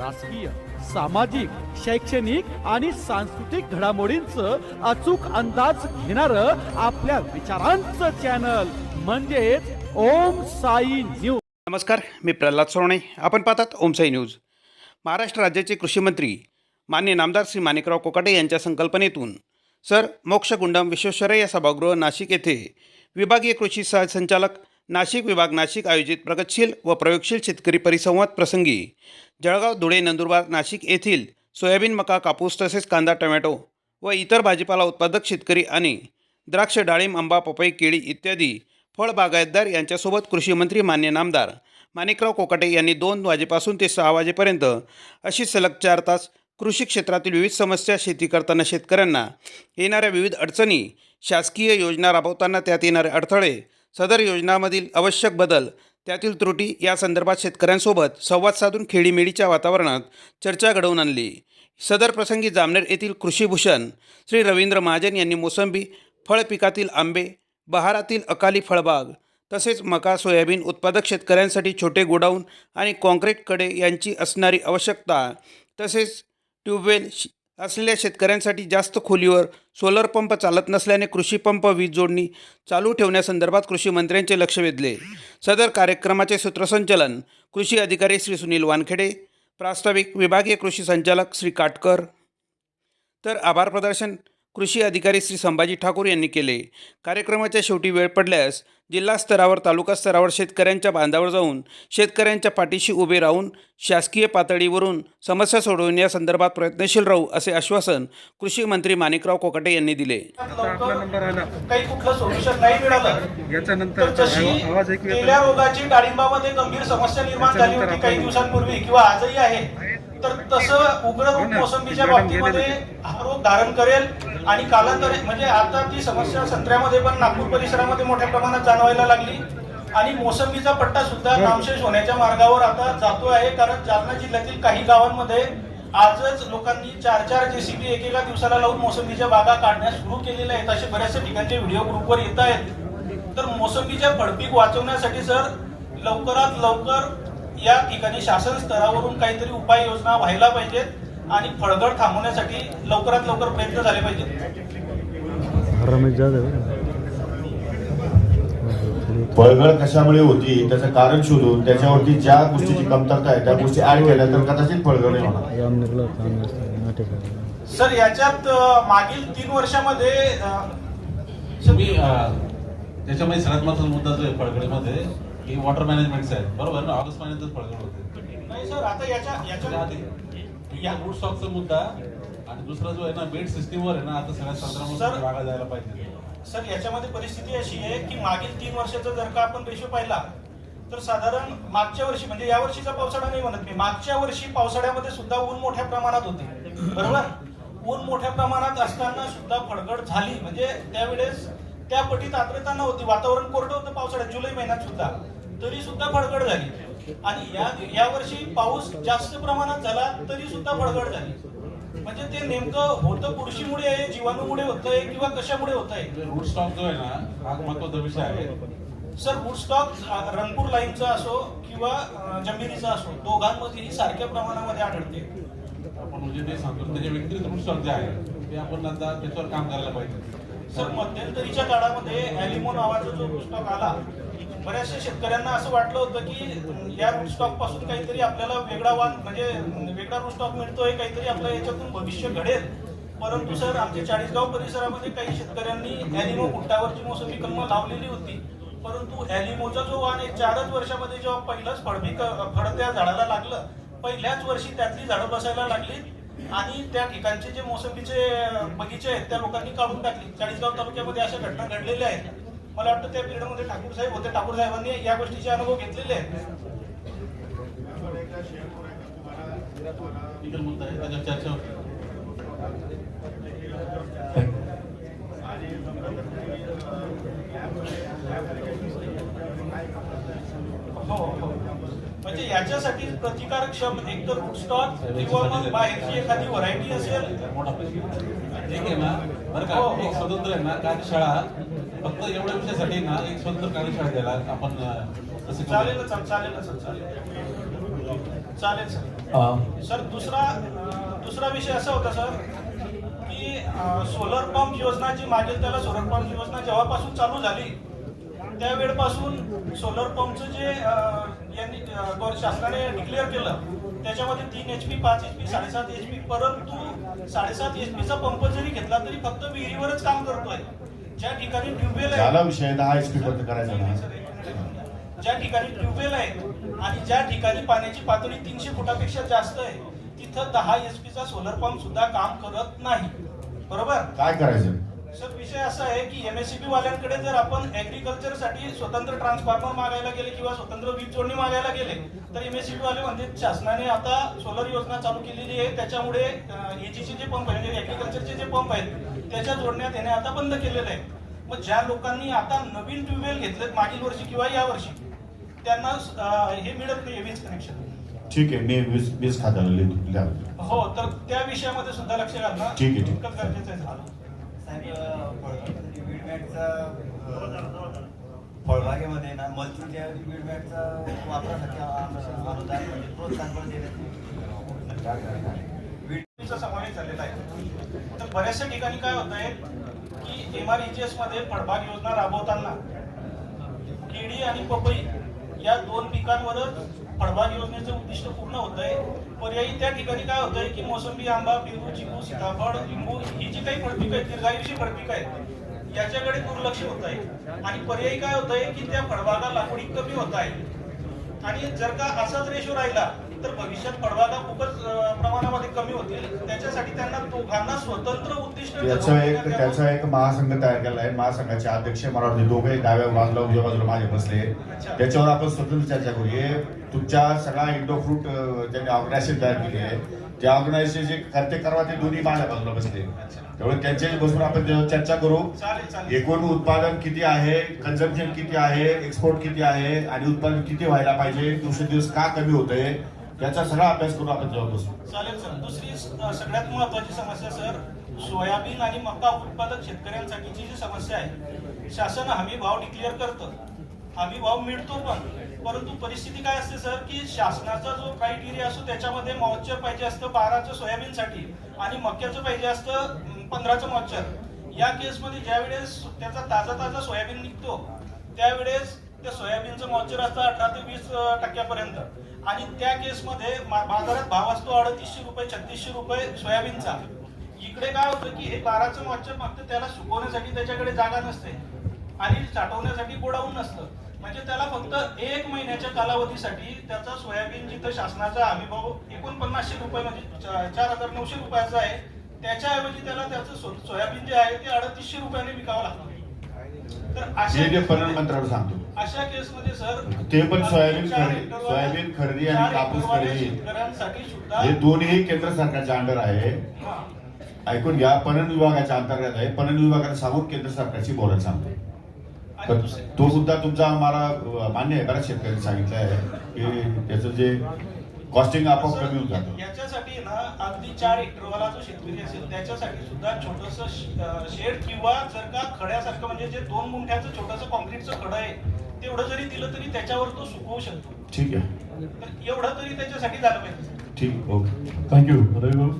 राजकीय सामाजिक शैक्षणिक आणि सांस्कृतिक घडामोडींचं अचूक अंदाज घेणार आपल्या विचारांचं चॅनल म्हणजेच ओम साई न्यूज. नमस्कार मी प्रल्हाद सोरणे. आपण पाहतात ओमसाई न्यूज. महाराष्ट्र राज्याचे कृषी मंत्री मान्य नामदार श्री माणिकराव कोकाटे यांच्या संकल्पनेतून सर मोक्षगुंडम विश्वेश्वरय्या सभागृह नाशिक येथे विभागीय कृषी सहसंचालक नाशिक विभाग नाशिक आयोजित प्रगतशील व प्रयोगशील शेतकरी परिसंवाद प्रसंगी जळगाव धुळे नंदुरबार नाशिक येथील सोयाबीन मका कापूस तसेच कांदा टोमॅटो व इतर भाजीपाला उत्पादक शेतकरी आणि द्राक्ष डाळिंब आंबा पपई केळी इत्यादी फळ बागायतदार यांच्यासोबत कृषी मंत्री मान्य नामदार माणिकराव कोकाटे यांनी दोन वाजेपासून ते सहा वाजेपर्यंत अशी सलग चार तास कृषी क्षेत्रातील विविध समस्या शेती करताना शेतकऱ्यांना येणाऱ्या विविध अडचणी शासकीय योजना राबवताना त्यात येणारे अडथळे सदर योजनामधील आवश्यक बदल त्यातील त्रुटी या संदर्भात शेतकऱ्यांसोबत संवाद साधून खेळीमेळीच्या वातावरणात चर्चा घडवून आणली. सदर प्रसंगी जामनेर येथील कृषीभूषण श्री रवींद्र महाजन यांनी मोसंबी फळ पिकातील आंबे बहारातील अकाली फळबाग तसेच मका सोयाबीन उत्पादक शेतकऱ्यांसाठी छोटे गोडाऊन आणि कॉन्क्रीटकडे यांची असणारी आवश्यकता तसेच ट्यूबवेल असलेल्या शेतकऱ्यांसाठी जास्त खोलीवर सोलर पंप चालत नसल्याने कृषी पंप वीज जोडणी चालू ठेवण्यासंदर्भात कृषी मंत्र्यांचे लक्ष वेधले. सदर कार्यक्रमाचे सूत्रसंचलन कृषी अधिकारी श्री सुनील वानखेडे प्रास्ताविक विभागीय कृषी संचालक श्री काटकर. तर आभार प्रदर्शन कृषी अधिकारी श्री संभाजी ठाकूर यांनी केले. कार्यक्रमाच्या शेवटी वेळ पडल्यास जिल्हा स्तरावर तालुका स्तरावर शेतकऱ्यांच्या बांधावर जाऊन शेतकऱ्यांच्या पाठीशी उभे राहून शासकीय पातळीवरून समस्या सोडवण्यासंदर्भात प्रयत्नशील राहू असे आश्वासन कृषी मंत्री माणिकराव कोकाटे यांनी दिले. आता आपला नंबर आला. काही कुठलं सोल्युशन नाही मिळालं. याच्यानंतर तर जशी आवा- आवाज ऐकू गेल्या येतो रोगाची डाळिंबामध्ये गंभीर समस्या निर्माण झाली त्याच्यानंतर होती काही आपण- दिवसांपूर्वी किंवा आजही आहे. तर तसं उग्र हो मोसंबीच्या बाबतीमध्ये हा रोग धारण करेल. आणि कालांतरे म्हणजे आता ती समस्या संत्र्यामध्ये पण नागपूर परिसरामध्ये मोठ्या प्रमाणात जाणवायला लागली. आणि मोसंबीचा पट्टा सुद्धा नामशेष होण्याच्या मार्गावर आता जातो आहे कारण जालना जिल्ह्यातील काही गावांमध्ये आजच लोकांनी चार चार जेसीबी एकेका दिवसाला लावून मोसंबीच्या बागा काढण्यास सुरू केलेल्या आहेत. असे बऱ्याचशा ठिकाणचे व्हिडिओ ग्रुपवर येत आहेत. तर मोसंबीच्या फळपीक वाचवण्यासाठी सर लवकरात लवकर या ठिकाणी शासन स्तरावरून काहीतरी उपाययोजना व्हायला पाहिजेत. आणि फळगड थांबवण्यासाठी लवकरात लवकर प्रयत्न झाले पाहिजेत. रमेश जाधव. पळगळ कशामुळे होती? त्याचं कारण शोधून त्याच्यावरती ज्या गोष्टीची कमतरता आहे त्या गोष्टी ऍड केल्या तर कदाचित नाही होणार. नाटेकर सर याच्यात मागील तीन वर्षामध्ये अं, त्याच्यामध्ये सगळ्यात महत्त्वाचा मुद्दा जो आहे फळगडीमध्ये की वॉटर मॅनेजमेंटचा आहे बरोबर ना? ऑगस्ट महिन्यातच फळगड होते. नाही सर आता याच्या याच्या या रूट स्टॉकचा मुद्दा आणि दुसरा जो आहे ना बेड सिस्टीमवर आहे ना आता सगळ्यात सर- संत्रा जायला पाहिजे. सर याच्यामध्ये परिस्थिती अशी आहे की मागील तीन वर्षाचा जर का आपण रेशो पाहिला तर साधारण मागच्या वर्षी म्हणजे या वर्षीचा पावसाळा नाही म्हणत मी मागच्या वर्षी पावसाळ्यामध्ये सुद्धा ऊन मोठ्या प्रमाणात होते. बरोबर? ऊन मोठ्या प्रमाणात असताना सुद्धा फडगड झाली. म्हणजे त्यावेळेस त्या पटीत आर्द्रता नव्हती. वातावरण कोरडं होतं पावसाळ्यात जुलै महिन्यात सुद्धा. तरी सुद्धा फडगड झाली. आणि या या वर्षी पाऊस जास्त प्रमाणात झाला तरी सुद्धा फडगड झाली. म्हणजे ते नेमकं होतं बुरशीमुळे आहे जीवाणूमुळे होत आहे किंवा कशामुळे होत आहे रूट स्टॉक जो आहे ना हा महत्त्वाचा विषय आहे. सर वुडस्टॉक रंगपूर लाईनचा असो किंवा जमिनीचा असो दोघांमध्येही सारख्या प्रमाणामध्ये आढळते. आपण म्हणजे ते सांगतो त्याच्या व्यतिरिक्त रूट स्टॉक जे आहे ते आपण आता त्याच्यावर काम करायला पाहिजे. सर मध्यंतरीच्या काळामध्ये ॲलिमो नावाचा जो वुडस्टॉक आला बऱ्याचशा शेतकऱ्यांना असं वाटलं होतं की या वुडस्टॉकपासून काहीतरी आपल्याला वेगळा वाद म्हणजे वेगळा वुडस्टॉक मिळतोय काहीतरी आपल्या याच्यातून भविष्य घडेल. परंतु सर आमच्या चाळीसगाव परिसरामध्ये काही शेतकऱ्यांनी ॲलिमो गुट्टावरची मोसंबी कलम लावलेली होती. परंतु ॲलिमोचा जो वाण एक चारच वर्षामध्ये जेव्हा पहिलंच फळबी फळ त्या झाडाला लागलं पहिल्याच वर्षी त्यातली झाडं बसायला लागली आणि त्या ठिकाणचे जे मोसंबीचे बगीचे आहेत त्या लोकांनी काढून टाकली. चाळीसगाव तालुक्यामध्ये अशा घटना घडलेल्या आहेत. मला वाटतं त्या पिरियडमध्ये ठाकूर साहेब होते. ठाकूर साहेबांनी या गोष्टीचे अनुभव घेतलेले आहेत. मुद्दा आहे चर्चा हो हो. म्हणजे याच्यासाठी प्रतिकारक क्षम एक तर रूटस्टॉक किंवा मग बाहेरची एखादी व्हरायटी असेल. मोठा प्रश्न. एक आहे ना? बरं का? हो. एक स्वतंत्र आहे ना? कार्यशाळा फक्त एवढ्या विषयासाठी ना एक स्वतंत्र कार्यशाळा द्यायला आपण. चालेल ना चालेल ना सर चालेल. चालेल सर. सर दुसरा दुसरा विषय असा होता सर की सोलर पंप योजना जी मागील त्याला सोलर पंप योजना जेव्हापासून चालू झाली त्यावेळपासून सोलर पंपचं जे यांनी शासनाने डिक्लेअर केलं त्याच्यामध्ये तीन एच पी पाच एच पी साडेसात एच पी परंतु साडेसात एच पीचा पंप जरी घेतला तरी फक्त विहिरीवरच काम करतोय. ज्या ठिकाणी ट्यूबवेल झाला विषय दहा एच पी पर्यंत करायचा ना. ज्या ठिकाणी ट्यूबवेल आहे आणि ज्या ठिकाणी पाण्याची पातळी तीनशे फुटापेक्षा जास्त आहे तिथं दहा एच पीचा सोलर पंप सुद्धा काम करत नाही. बरोबर? काय करायचं? सर विषय असा आहे की एमएससीबी वाल्यांकडे जर आपण ऍग्रिकल्चरसाठी स्वतंत्र ट्रान्सफॉर्मर मागायला गेले किंवा स्वतंत्र वीज जोडणी मागायला गेले तर एमएससीबी वाले म्हणजे शासनाने आता सोलर योजना चालू केलेली आहे त्याच्यामुळे एजीचे जे पंप आहेत म्हणजे ऍग्रिकल्चरचे जे पंप आहेत त्याच्या जोडण्यात याने आता बंद केलेलं आहे मग ज्या लोकांनी आता नवीन ट्यूबवेल घेतलेत मागील वर्षी किंवा या वर्षी त्यांना हे मिळत नाही वीज कनेक्शन ठीक आहे मी वीज वीज खात्याला. हो तर त्या विषयामध्ये सुद्धा लक्ष घालणं ठीक आहे, ठीक. गरजेचं आहे फळबागेमध्ये ना मल्चिंगच्या वीडबॅगचा वापरासाठी अनुदान म्हणजे प्रोत्साहन पण देण्यात समावेश झालेला आहे. तर बऱ्याचशा ठिकाणी काय होत आहे की एम आरमध्ये फळबाग योजना राबवताना केळी आणि पपई या दोन पिकांवरच फळबाग योजनेचं उद्दिष्ट पूर्ण होत आहे पर्यायी त्या ठिकाणी काय होतंय की मोसंबी आंबा पेरू चिकू सीताफळ लिंबू ही जी काही फळपिकं आहेत दीर्घायुषी फळपिकं आहेत याच्याकडे दुर्लक्ष होत आहे आणि पर्यायी काय होत आहे की त्या फळबागा लाकडी कमी होत आहे. आणि जर का असाच रेशो राहिला तर भविष्यात फळबागा खूपच प्रमाणामध्ये कमी होतील. त्याच्यासाठी त्यांना दोघांना स्वतंत्र उद्दिष्ट याचा एक. त्याचा एक महासंघ तयार केला आहे महासंघाचे अध्यक्ष मला वाटते दोघे डाव्या बाजूला उजव्या बाजूला माझे बसले. त्याच्यावर आपण स्वतंत्र चर्चा करू हे तुमच्या सगळा इंडो फ्रूट ज्यांनी ऑर्गनायझेशन तयार केली आहे त्या ऑर्गनायझेशन जे करते करवा ते दोन्ही माझ्या बाजूला बसले. त्यामुळे त्यांच्याशी बसून आपण चर्चा करू. एकूण उत्पादन किती आहे? कन्झम्पशन किती आहे? एक्सपोर्ट किती आहे? आणि उत्पादन किती व्हायला पाहिजे? दिवसेंदिवस का कमी होतंय? याचा सगळा अभ्यास करून आपण जेव्हा बसू चालेल सर. दुसरी सगळ्यात महत्वाची समस्या सर सोयाबीन आणि मका उत्पादक शेतकऱ्यांसाठीची जी समस्या आहे शासन हमी भाव डिक्लेअर करतं. हमी भाव मिळतो पण परंतु परिस्थिती काय असते सर की शासनाचा जो क्रायटेरिया असतो त्याच्यामध्ये मॉइश्चर पाहिजे असतं बाराचं सोयाबीनसाठी आणि मक्याचं पाहिजे असतं पंधराचं मॉइश्चर या केसमध्ये ज्यावेळेस त्याचा ताजा ताजा सोयाबीन निघतो त्यावेळेस त्या सोयाबीनचं मॉइश्चर असतं अठरा ते वीस टक्क्यापर्यंत. आणि त्या केसमध्ये बाजारात भाव असतो अडतीसशे रुपये छत्तीसशे रुपये सोयाबीनचा. इकडे काय होतं की हे बाराचं मॉइश्चर फक्त त्याला सुकवण्यासाठी त्याच्याकडे जागा नसते. आणि साठवण्यासाठी गोडाऊन नसतं. म्हणजे त्याला फक्त एक महिन्याच्या कालावधीसाठी त्याचा सोयाबीन जिथं शासनाचा हमीभाव एकोणपन्नासशे रुपये म्हणजे चार हजार नऊशे रुपयाचा आहे त्याच्याऐवजी त्याला त्याचं सोयाबीन जे आहे ते अडतीसशे रुपयाने विकावं लागतं. तर असे सांगतो. अशा केसमध्ये सर ते पण सोयाबीन खरेदी- सोयाबीन खरेदी आणि कापूस खरेदी. हे दोन्ही केंद्र सरकारच्या अंडर आहे. हा. ऐकून घ्या पणन विभागाच्या अंतर्गत आहे. पणन विभागाला सांगून केंद्र सरकारची बोलायला सांगतो तो सुद्धा तुमचा मला मान्य आहे बऱ्याच शेतकऱ्यांनी सांगितलं आहे की त्याचं जे कॉस्टिंग आपोआप कमी होऊन जातं. याच्यासाठी ना अगदी चार हेक्टरवाला जो शेतकरी असेल त्याच्यासाठी सुद्धा छोटस शेड किंवा जर का खड्यासारखं म्हणजे जे दोन मुंठ्याचं छोटस कॉन्क्रीटचं खडं आहे तेवढं जरी दिलं तरी त्याच्यावर तो सुकवू शकतो. ठीक आहे. एवढं तरी त्याच्यासाठी झालं पाहिजे. ठीक ओके. थँक्यू रवी भाऊ.